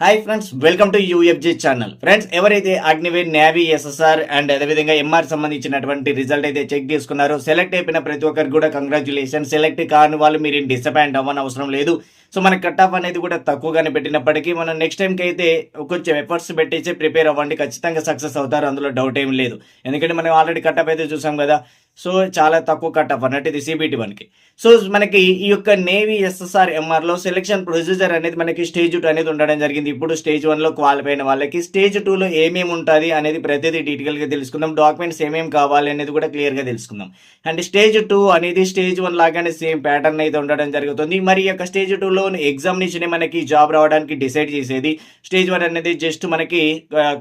Hi friends welcome to UFG channel friends ఎవరైతే Agniveer navy SSR and అదేవిధంగా MR సంబంధించినటువంటి result అయితే చెక్ చేసుకున్నారో సెలెక్ట్ అయిపోయిన ప్రతి ఒక్కరికి కూడా కంగ్రాచులేషన్ సెలెక్ట్ కాని వాళ్ళు మీరు డిసప్పాయింట్ అవ్వని అవసరం లేదు. సో మన కట్ ఆఫ్ అనేది కూడా తక్కువగానే పెట్టినప్పటికీ మనం నెక్స్ట్ టైంకి అయితే కొంచెం ఎఫర్ట్స్ పెట్టేసి ప్రిపేర్ అవ్వండి. ఖచ్చితంగా సక్సెస్ అవుతారు. అందులో డౌట్ ఏం లేదు. ఎందుకంటే మనం ఆల్రెడీ కట్ ఆఫ్ అయితే చూసాం కదా. సో చాలా తక్కువ కట్ ఆఫ్ అన్నట్టు ఇది సిబిటి వన్కి సో మనకి ఈ యొక్క నేవీ ఎస్ఎస్ఆర్ ఎంఆర్లో సెలెక్షన్ ప్రొసీజర్ అనేది మనకి స్టేజ్ టూ అనేది ఉండడం జరిగింది. ఇప్పుడు స్టేజ్ వన్లో క్వాలిఫై అయిన వాళ్ళకి స్టేజ్ టూలో ఏమేమి ఉంటుంది అనేది ప్రతిదీ డీటెయిల్గా తెలుసుకుందాం. డాక్యుమెంట్స్ ఏమేమి కావాలి అనేది కూడా క్లియర్గా తెలుసుకుందాం. అండ్ స్టేజ్ టూ అనేది స్టేజ్ వన్ లాగానే సేమ్ ప్యాటర్న్ అయితే ఉండడం జరుగుతుంది. మరి ఈ యొక్క స్టేజ్ టూలో ఎగ్జామినేషన్ మనకి జాబ్ రావడానికి డిసైడ్ చేసేది. స్టేజ్ వన్ అనేది జస్ట్ మనకి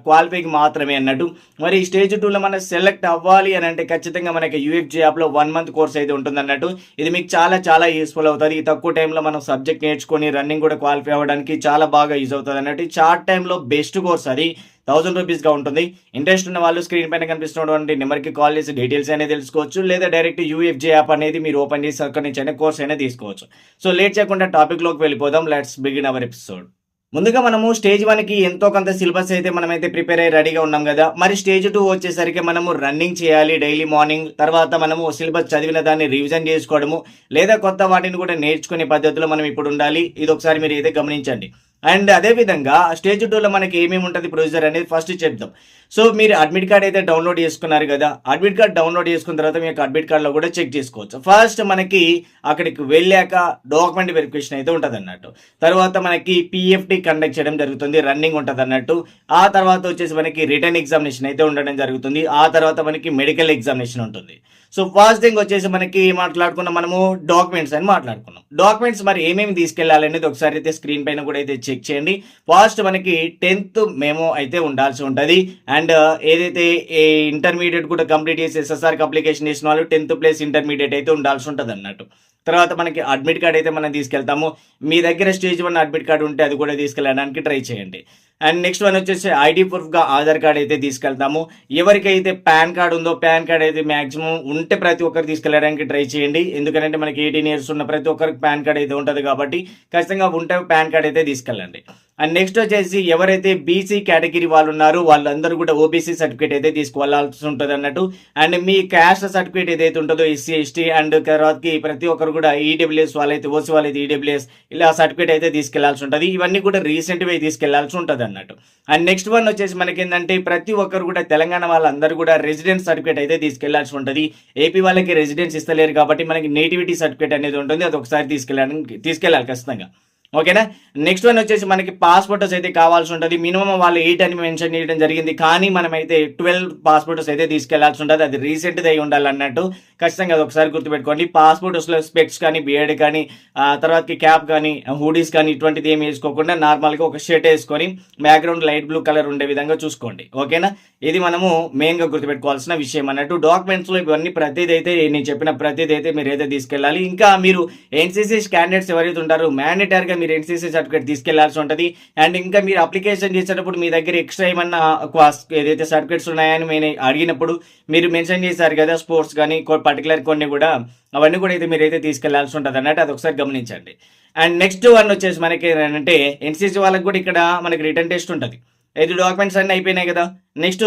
క్వాలిఫైకి మాత్రమే అన్నట్టు. మరి ఈ స్టేజ్ టూలో మనం సెలెక్ట్ అవ్వాలి అని అంటే ఖచ్చితంగా మనకి యూఎఫ్జే యాప్లో వన్ మంత్ కోర్స్ అయితే ఉంటుంది అన్నట్టు. ఇది మీకు చాలా చాలా యూస్ఫుల్ అవుతుంది. ఈ తక్కువ టైంలో మనం సబ్జెక్ట్ నేర్చుకొని రన్నింగ్ కూడా క్వాలిఫై అవ్వడానికి చాలా బాగా యూజ్ అవుతుంది అన్నట్టు. షార్ట్ టైంలో బెస్ట్ కోర్స్ అది. థౌసండ్ రూపీస్గా ఉంటుంది. ఇంట్రెస్ట్ ఉన్న వాళ్ళు స్క్రీన్ పైన కనిపిస్తున్నటువంటి నెంబర్కి కాల్ చేసి డీటెయిల్స్ అనేది తెలుసుకోవచ్చు లేదా డైరెక్ట్ యూఎఫ్జే యాప్ అనేది మీరు ఓపెన్ చేసి అక్కడి నుంచి అయినా కోర్స్ అయినా తీసుకోవచ్చు. సో లేట్ చేయకుండా టాపిక్లోకి వెళ్ళిపోదాం. లెట్స్ బిగిన్ అవర్ ఎపిసోడ్ ముందుగా మనము స్టేజ్ వన్కి ఎంతో కొంత సిలబస్ అయితే మనమైతే ప్రిపేర్ అయ్యి రెడీగా ఉన్నాం కదా. మరి స్టేజ్ టూ వచ్చేసరికి మనము రన్నింగ్ చేయాలి డైలీ మార్నింగ్ తర్వాత మనము సిలబస్ చదివిన దాన్ని రివిజన్ చేసుకోవడము లేదా కొత్త వాటిని కూడా నేర్చుకునే పద్ధతిలో మనం ఇప్పుడు ఉండాలి. ఇది ఒకసారి మీరు అయితే గమనించండి. అండ్ అదేవిధంగా స్టేజ్ టూలో మనకి ఏమేమి ఉంటుంది ప్రొసీజర్ అనేది ఫస్ట్ చెప్దాం. సో మీరు అడ్మిట్ కార్డ్ అయితే డౌన్లోడ్ చేసుకున్నారు కదా అడ్మిట్ కార్డ్ డౌన్లోడ్ చేసుకున్న తర్వాత మీ యొక్క అడ్మిట్ కార్డ్లో కూడా చెక్ చేసుకోవచ్చు. ఫస్ట్ మనకి అక్కడికి వెళ్ళాక డాక్యుమెంట్ వెరిఫికేషన్ అయితే ఉంటుంది అన్నట్టు తర్వాత మనకి పిఎఫ్టి కండక్ట్ చేయడం జరుగుతుంది రన్నింగ్ ఉంటుంది అన్నట్టు ఆ తర్వాత వచ్చేసి మనకి రిటర్న్ ఎగ్జామినేషన్ అయితే ఉండడం జరుగుతుంది. ఆ తర్వాత మనకి మెడికల్ ఎగ్జామినేషన్ ఉంటుంది. సో ఫస్ట్ థింగ్ వచ్చేసి మనకి మాట్లాడుకున్నాం మనము డాక్యుమెంట్స్ అని మాట్లాడుకున్నాం. డాక్యుమెంట్స్ మరి ఏమేమి తీసుకెళ్ళాలి అనేది ఒకసారి అయితే స్క్రీన్ పైన కూడా అయితే చెక్ చేయండి. ఫస్ట్ మనకి టెన్త్ మేము అయితే ఉండాల్సి ఉంటుంది. అండ్ అండ్ ఏదైతే ఇంటర్మీడియట్ కూడా కంప్లీట్ చేసి ఎస్ఎస్ఆర్కి అప్లికేషన్ చేసిన వాళ్ళు టెన్త్ ప్లేస్ ఇంటర్మీడియట్ అయితే ఉండాల్సి ఉంటుంది అన్నట్టు. తర్వాత మనకి అడ్మిట్ కార్డ్ అయితే మనం తీసుకెళ్తాము. మీ దగ్గర స్టేజ్ వన్ అడ్మిట్ కార్డు ఉంటే అది కూడా తీసుకెళ్ళడానికి ట్రై చేయండి. అండ్ నెక్స్ట్ వన్ వచ్చేసి ఐడి ప్రూఫ్గా ఆధార్ కార్డ్ అయితే తీసుకెళ్తాము. ఎవరికైతే పాన్ కార్డ్ ఉందో పాన్ కార్డ్ అయితే మ్యాక్సిమం ఉంటే ప్రతి ఒక్కరు తీసుకెళ్ళడానికి ట్రై చేయండి. ఎందుకంటే మనకి ఎయిటీన్ ఇయర్స్ ఉన్న ప్రతి ఒక్కరికి పాన్ కార్డ్ అయితే ఉంటుంది కాబట్టి ఖచ్చితంగా ఉంటే పాన్ కార్డ్ అయితే తీసుకెళ్ళండి. అండ్ నెక్స్ట్ వచ్చేసి ఎవరైతే బీసీ కేటగిరీ వాళ్ళు ఉన్నారో వాళ్ళందరూ కూడా ఓబీసీ సర్టిఫికేట్ అయితే తీసుకువెళ్ళాల్సి ఉంటుంది అన్నట్టు. అండ్ మీ క్యాస్ట్ సర్టిఫికేట్ ఏదైతే ఉంటుందో ఎస్సీ ఎస్టీ అండ్ తర్వాతకి ప్రతి ఒక్కరు కూడా ఈడబ్ల్యూఎస్ వాళ్ళైతే ఓసీ వాళ్ళైతే ఈడబ్ల్యూఎస్ ఇలా సర్టిఫికేట్ అయితే తీసుకెళ్ళాల్సి ఉంటుంది. ఇవన్నీ కూడా రీసెంట్గా తీసుకెళ్ళాల్సి ఉంటుంది అన్నట్టు. అండ్ నెక్స్ట్ వన్ వచ్చేసి మనకి ఏంటంటే ప్రతి ఒక్కరు కూడా తెలంగాణ వాళ్ళందరూ కూడా రెసిడెన్స్ సర్టిఫికేట్ అయితే తీసుకెళ్ళాల్సి ఉంటుంది. ఏపీ వాళ్ళకి రెసిడెన్స్ ఇస్తలేరు కాబట్టి మనకి నేటివిటీ సర్టిఫికేట్ అనేది ఉంటుంది. అది ఒకసారి తీసుకెళ్ళడానికి తీసుకెళ్ళాలి ఖచ్చితంగా. ఓకేనా? నెక్స్ట్ వన్ వచ్చేసి మనకి పాస్పోర్ట్స్ అయితే కావాల్సి ఉంటుంది. మినిమం వాళ్ళు ఎయిట్ అని మెన్షన్ చేయడం జరిగింది. కానీ మనమైతే ట్వెల్వ్ పాస్ పాస్పోర్ట్స్ అయితే తీసుకెళ్ళాల్సి ఉంటుంది. అది రీసెంట్గా అయి ఉండాలి అన్నట్టు ఖచ్చితంగా అది ఒకసారి గుర్తుపెట్టుకోండి. పాస్పోర్ట్స్లో స్పెక్స్ కానీ బియర్డ్ కానీ తర్వాత తర్వాతకి క్యాప్ కానీ హూడీస్ కానీ ఇటువంటిది ఏమి వేసుకోకుండా నార్మల్గా ఒక షర్ట్ వేసుకొని బ్యాక్గ్రౌండ్ లైట్ బ్లూ కలర్ ఉండే విధంగా చూసుకోండి. ఓకేనా? ఇది మనము మెయిన్గా గుర్తుపెట్టుకోవాల్సిన విషయం అన్నట్టు. డాక్యుమెంట్స్లో ఇవన్నీ ప్రతిదైతే అయితే నేను చెప్పిన ప్రతిదైతే అయితే మీరు అయితే తీసుకెళ్ళాలి. ఇంకా మీరు ఎన్సీసీ క్యాండిడేట్స్ ఎవరైతే ఉంటారో మ్యాండేటరీగా మీరు ఎన్సీసీ సర్టిఫికేట్ తీసుకెళ్ళాల్సి ఉంటుంది. అండ్ ఇంకా మీరు అప్లికేషన్ చేసేటప్పుడు మీ దగ్గర ఎక్స్ట్రా ఏమన్నా ఏదైతే సర్టిఫికేట్స్ ఉన్నాయని నేను అడిగినప్పుడు మీరు మెన్షన్ చేశారు కదా స్పోర్ట్స్ కానీ పర్టికులర్ కొన్ని కూడా అవన్నీ కూడా అయితే మీరు అయితే తీసుకెళ్ళాల్సి ఉంటుంది అన్నట్టు అది ఒకసారి గమనించండి. అండ్ నెక్స్ట్ వన్ వచ్చేసి మనకి ఏంటంటే ఎన్సీసీ వాళ్ళకి కూడా ఇక్కడ మనకి రిటర్న్ టెస్ట్ ఉంటుంది. ఐదు డాక్యుమెంట్స్ అన్నీ అయిపోయినాయి కదా? నెక్స్ట్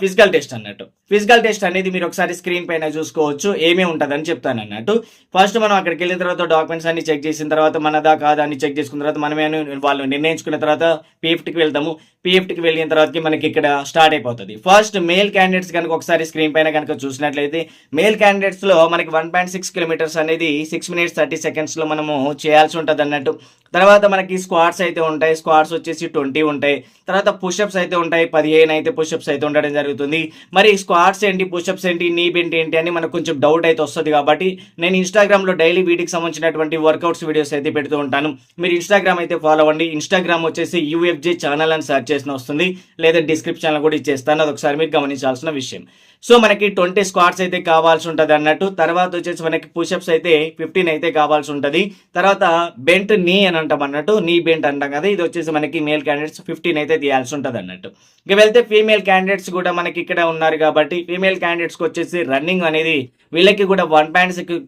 ఫిజికల్ టెస్ట్ అన్నట్టు. ఫిజికల్ టెస్ట్ అనేది మీరు ఒకసారి స్క్రీన్ పైన చూసుకోవచ్చు ఏమేమి ఉంటుందని చెప్తాను అన్నట్టు. ఫస్ట్ మనం అక్కడికి వెళ్ళిన తర్వాత డాక్యుమెంట్స్ అన్ని చెక్ చేసిన తర్వాత మనదా కాదా అని చెక్ చేసుకున్న తర్వాత మనమే వాళ్ళు నిర్ణయించుకున్న తర్వాత పిఎఫ్టీకి వెళ్తాము. పిఎఫ్టీకి వెళ్ళిన తర్వాతకి మనకి ఇక్కడ స్టార్ట్ అయిపోతుంది. ఫస్ట్ మేల్ క్యాండిడేట్స్ కనుక ఒకసారి స్క్రీన్ పైన కనుక చూసినట్లయితే మేల్ క్యాండిడేట్స్లో మనకి వన్ పాయింట్ సిక్స్ కిలోమీటర్స్ అనేది సిక్స్ మినిట్స్ థర్టీ సెకండ్స్లో మనము చేయాల్సి ఉంటుంది అన్నట్టు. తర్వాత మనకి స్క్వాడ్స్ అయితే ఉంటాయి. స్క్వాడ్స్ వచ్చేసి ట్వంటీ ఉంటాయి. తర్వాత పుషప్స్ అయితే ఉంటాయి. పదిహేను అయితే పుషప్స్ అయితే ఉండడం జరుగుతుంది. మరి స్క్వాడ్స్ ఏంటి పుషప్స్ ఏంటి నీ బెంట్ ఏంటి అని మనకు కొంచెం డౌట్ అయితే వస్తుంది కాబట్టి నేను ఇన్స్టాగ్రామ్లో డైలీ వీటికి సంబంధించినటువంటి వర్కౌట్స్ వీడియోస్ అయితే పెడుతూ ఉంటాను. మీరు ఇన్స్టాగ్రామ్ అయితే ఫాలో అవ్వండి. ఇన్స్టాగ్రామ్ వచ్చేసి యూఎఫ్జే ఛానల్ అని సెర్చ్ చేసిన వస్తుంది. లేదా డిస్క్రిప్షన్లో కూడా ఇచ్చేస్తాను. అది ఒకసారి మీరు గమనించాల్సిన విషయం. సో మనకి ట్వంటీ స్క్వాడ్స్ అయితే కావాల్సి ఉంటుంది అన్నట్టు. తర్వాత వచ్చేసి మనకి పుషప్స్ అయితే ఫిఫ్టీన్ అయితే కావాల్సి ఉంటుంది. తర్వాత బెంట్ నీ అని అంటాం అన్నట్టు. నీ బెంట్ అంటాం కదా. ఇది వచ్చేసి మనకి మేల్ క్యాండిడేట్స్ ఫిఫ్టీన్ అయితే తీయాల్సి ఉంటుంది అన్నట్టు. ఇక వెళ్తే ఫీమేల్ క్యాండిడేట్స్ కూడా మనకి ఇక్కడ ఉన్నారు కాబట్టి ఫీమేల్ క్యాండిడేట్స్కి వచ్చేసి రన్నింగ్ అనేది వీళ్ళకి కూడా one point six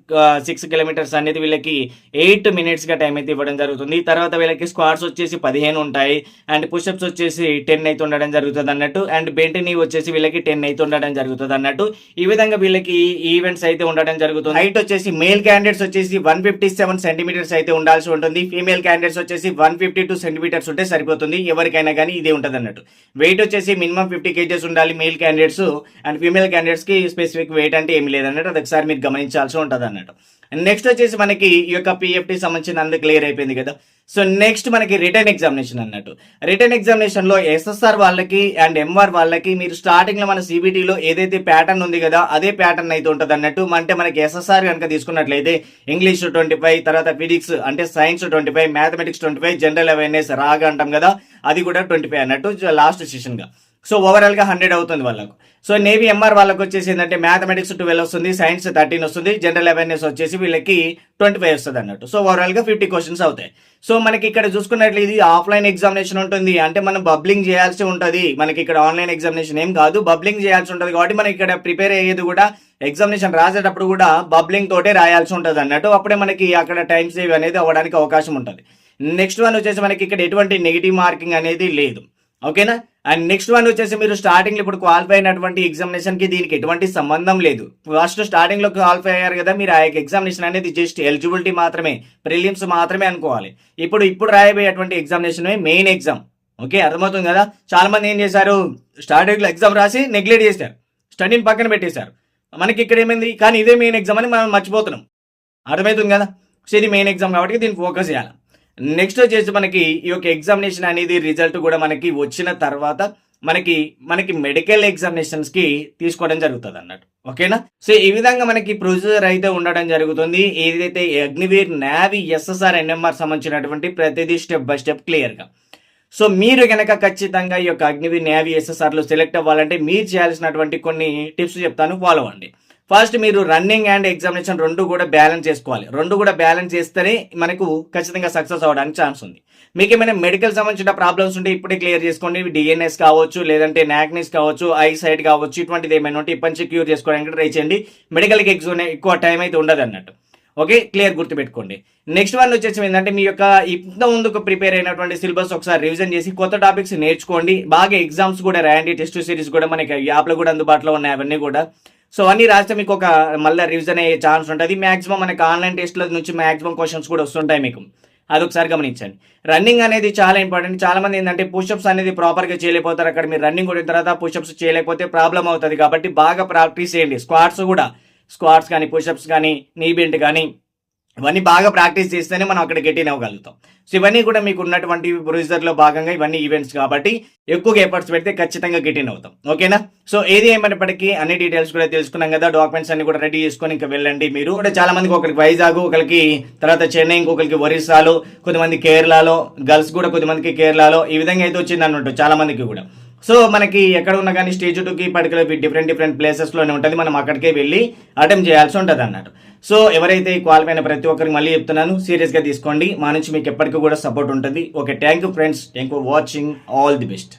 six kilometres అనేది వీళ్ళకి ఎయిట్ మినిట్స్గా టైం అయితే ఇవ్వడం జరుగుతుంది. తర్వాత వీళ్ళకి స్క్వాడ్స్ వచ్చేసి పదిహేను ఉంటాయి. అండ్ పుషప్స్ వచ్చేసి టెన్ అయితే ఉండడం జరుగుతుంది అన్నట్టు. అండ్ బెంటిని వచ్చేసి వీళ్ళకి టెన్ అయితే ఉండడం జరుగుతుంది అన్నట్టు. ఈ విధంగా వీళ్ళకి ఈవెంట్స్ అయితే ఉండడం జరుగుతుంది. హైట్ వచ్చేసి మేల్ క్యాండిడేట్స్ వచ్చేసి వన్ ఫిఫ్టీ సెవెన్ సెంటీమీటర్స్ అయితే ఉండాల్సి ఉంటుంది. ఫీమేల్ క్యాండిడేట్స్ వచ్చేసి వన్ ఫిఫ్టీ టూ సెంటీమీటర్స్ ఉంటే సరిపోతుంది. ఎవరికైనా కానీ ఇదే ఉంటుంది అన్నట్టు. వెయిట్ వచ్చేసి మినిమం ఫిఫ్టీ కేజెస్ ఉండాలి మేల్ క్యాండిడేట్స్ అండ్ ఫీమేల్ క్యాండిడేట్స్కి స్పెసిఫిక్ వెయిట్ అంటే ఏమి లేదన్నట్టు అది ఒకసారి మీరు గమనించాల్సి ఉంటుంది అన్నట్టు. నెక్స్ట్ వచ్చేసి మనకి ఈ యొక్క పిఎఫ్టీ సంబంధించిన అందుకు క్లియర్ అయిపోయింది కదా. సో నెక్స్ట్ మనకి రిటర్న్ ఎగ్జామినేషన్ అన్నట్టు. రిటర్న్ ఎగ్జామినేషన్లో ఎస్ఎస్ఆర్ వాళ్ళకి అండ్ ఎంఆర్ వాళ్ళకి మీరు స్టార్టింగ్లో మన సిబిటీలో ఏదైతే ప్యాటర్న్ ఉంది కదా అదే ప్యాటర్న్ అయితే ఉంటుంది అన్నట్టు. అంటే మనకి ఎస్ఎస్ఆర్ కనుక తీసుకున్నట్లయితే ఇంగ్లీష్ ట్వంటీ ఫైవ్ తర్వాత ఫిజిక్స్ అంటే science twenty five mathematics twenty five general awareness రాగా అంటాం కదా అది కూడా ట్వంటీ ఫైవ్ అన్నట్టు లాస్ట్ సెషన్గా. సో ఓవరాల్గా హండ్రెడ్ అవుతుంది వాళ్ళకు. సో నేవీ ఎంఆర్ వాళ్ళకి వచ్చేసి ఏంటంటే మ్యాథమెటిక్స్ ట్వెల్వ్ వస్తుంది సైన్స్ థర్టీన్ వస్తుంది జనరల్ అవేర్నెస్ వచ్చేసి వీళ్ళకి ట్వంటీ ఫైవ్ వస్తుంది అన్నట్టు. సో ఓవరాల్గా ఫిఫ్టీ క్వశ్చన్స్ అవుతాయి. సో మనకి ఇక్కడ చూసుకున్నట్లు ఇది ఆఫ్లైన్ ఎగ్జామినేషన్ ఉంటుంది. అంటే మనం బబ్లింగ్ చేయాల్సి ఉంటుంది. మనకి ఇక్కడ ఆన్లైన్ ఎగ్జామినేషన్ ఏం కాదు. బబ్లింగ్ చేయాల్సి ఉంటుంది కాబట్టి మనం ఇక్కడ ప్రిపేర్ అయ్యేది కూడా ఎగ్జామినేషన్ రాసేటప్పుడు కూడా బబ్లింగ్ తోటే రాయాల్సి ఉంటుంది అన్నట్టు. అప్పుడే మనకి అక్కడ టైం సేవ్ అనేది అవ్వడానికి అవకాశం ఉంటుంది. నెక్స్ట్ వన్ వచ్చేసి మనకి ఇక్కడ ఎటువంటి నెగిటివ్ మార్కింగ్ అనేది లేదు. ఓకేనా? అండ్ నెక్స్ట్ వన్ వచ్చేసి మీరు స్టార్టింగ్ ఇప్పుడు క్వాలిఫై అయినటువంటి ఎగ్జామినేషన్కి దీనికి ఎటువంటి సంబంధం లేదు. ఫస్ట్ స్టార్టింగ్లో క్వాలిఫై అయ్యారు కదా మీరు ఆ ఎగ్జామినేషన్ అనేది జస్ట్ ఎలిజిబిలిటీ మాత్రమే ప్రిలిమ్స్ మాత్రమే అనుకోవాలి. ఇప్పుడు ఇప్పుడు రాయబోయేటువంటి ఎగ్జామినేషన్ మెయిన్ ఎగ్జామ్ ఓకే అర్థమవుతుంది కదా? చాలా మంది ఏం చేశారు? స్టార్టింగ్లో ఎగ్జామ్ రాసి నెగ్లెక్ట్ చేశారు. స్టడీని పక్కన పెట్టేశారు. మనకి ఇక్కడ ఏమైంది? కానీ ఇదే మెయిన్ ఎగ్జామ్ అని మనం మర్చిపోతున్నాం. అర్థమవుతుంది కదా? సో ఇది మెయిన్ ఎగ్జామ్ కాబట్టి దీన్ని ఫోకస్ చేయాలి. నెక్స్ట్ వచ్చేసి మనకి ఈ యొక్క ఎగ్జామినేషన్ అనేది రిజల్ట్ కూడా మనకి వచ్చిన తర్వాత మనకి మనకి మెడికల్ ఎగ్జామినేషన్స్కి తీసుకోవడం జరుగుతుంది అన్నట్టు ఓకేనా? సో ఈ విధంగా మనకి ప్రొసీజర్ అయితే ఉండడం జరుగుతుంది. ఏదైతే అగ్నివీర్ నావీ ఎస్ఎస్ఆర్ ఎన్ఎంఆర్ సంబంధించినటువంటి ప్రతిదీ స్టెప్ బై స్టెప్ క్లియర్గా. సో మీరు కనుక ఖచ్చితంగా ఈ యొక్క అగ్నివీర్ నావీ ఎస్ఎస్ఆర్లో సెలెక్ట్ అవ్వాలంటే మీరు చేయాల్సినటువంటి కొన్ని టిప్స్ చెప్తాను. ఫాలో అండి. ఫస్ట్ మీరు రన్నింగ్ అండ్ ఎగ్జామినేషన్ రెండు కూడా బ్యాలెన్స్ చేసుకోవాలి. రెండు కూడా బ్యాలెన్స్ చేస్తేనే మనకు ఖచ్చితంగా సక్సెస్ అవ్వడానికి ఛాన్స్ ఉంది. మీకు ఏమైనా మెడికల్ సంబంధించిన ప్రాబ్లమ్స్ ఉంటే ఇప్పుడే క్లియర్ చేసుకోండి. డిఎన్ఎస్ కావచ్చు లేదంటే నాగ్నిస్ కావచ్చు ఐ సైడ్ కావచ్చు ఇటువంటిది ఏమైనా ఉంటే ఇప్పటి క్యూర్ చేసుకోవడానికి ట్రై చేయండి. మెడికల్కి ఎగ్జామ్ ఎక్కువ టైం అయితే ఉండదు అన్నట్టు. ఓకే? క్లియర్ గుర్తుపెట్టుకోండి. నెక్స్ట్ వన్ వచ్చేసి ఏంటంటే మీ యొక్క ఇంత ముందుకు ప్రిపేర్ అయినటువంటి సిలబస్ ఒకసారి రివిజన్ చేసి కొత్త టాపిక్స్ నేర్చుకోండి. బాగా ఎగ్జామ్స్ కూడా రాయండి. టెస్ట్ సిరీస్ కూడా మనకి యాప్లో కూడా అందుబాటులో ఉన్నాయి. అవన్నీ కూడా సో అన్ని రాస్తే మీకు ఒక మళ్ళీ రివిజన్ అయ్యే ఛాన్స్ ఉంటుంది. మ్యాక్సిమం మనకి ఆన్లైన్ టెస్ట్ల నుంచి మ్యాక్సిమం క్వశ్చన్స్ కూడా వస్తుంటాయి మీకు. అదొకసారి గమనించండి. రన్నింగ్ అనేది చాలా ఇంపార్టెంట్ చాలా మంది ఏంటంటే పుషప్స్ అనేది ప్రాపర్గా చేయలేకపోతారు. అక్కడ మీరు రన్నింగ్ కొట్టిన తర్వాత పుషప్స్ చేయలేకపోతే ప్రాబ్లం అవుతుంది కాబట్టి బాగా ప్రాక్టీస్ చేయండి. స్క్వాడ్స్ కూడా. స్క్వాడ్స్ కానీ పుషప్స్ కానీ నీ కానీ ఇవన్నీ బాగా ప్రాక్టీస్ చేస్తేనే మనం అక్కడ గెట్ ఇన్ అవ్వగలుగుతాం. సో ఇవన్నీ కూడా మీకు ఉన్నటువంటి ప్రొసీజర్లో భాగంగా ఇవన్నీ ఈవెంట్స్ కాబట్టి ఎక్కువగా ఎఫర్ట్స్ పెడితే ఖచ్చితంగా గిటిన్ అవుతాం. ఓకేనా? సో ఏది ఏమైనప్పటికీ అన్ని డీటెయిల్స్ కూడా తెలుసుకున్నాం కదా డాక్యుమెంట్స్ అన్ని కూడా రెడీ చేసుకొని ఇంకా వెళ్ళండి మీరు. కూడా చాలా మందికి ఒకరికి వైజాగ్ ఒకరికి తర్వాత చెన్నై ఇంకొకరికి ఒరిస్సాలో కొంతమంది కేరళలో గర్ల్స్ కూడా కొంతమందికి కేరళలో. ఈ విధంగా అయితే వచ్చింది అన్నట్టు చాలా మందికి కూడా. సో మనకి ఎక్కడ ఉన్నా కానీ స్టేజ్ టూకి పర్టికులర్ డిఫరెంట్ డిఫరెంట్ ప్లేసెస్లోనే ఉంటుంది. మనం అక్కడికే వెళ్ళి అటెంప్ట్ చేయాల్సి ఉంటుంది అన్నట్టు సో ఎవరైతే క్వాలిఫై అయిన ప్రతి ఒక్కరికి మళ్ళీ చెప్తున్నాను సీరియస్గా తీసుకోండి. మా నుంచి మీకు ఎప్పటికీ కూడా సపోర్ట్ ఉంటుంది. Okay thank you friends thank you watching all the best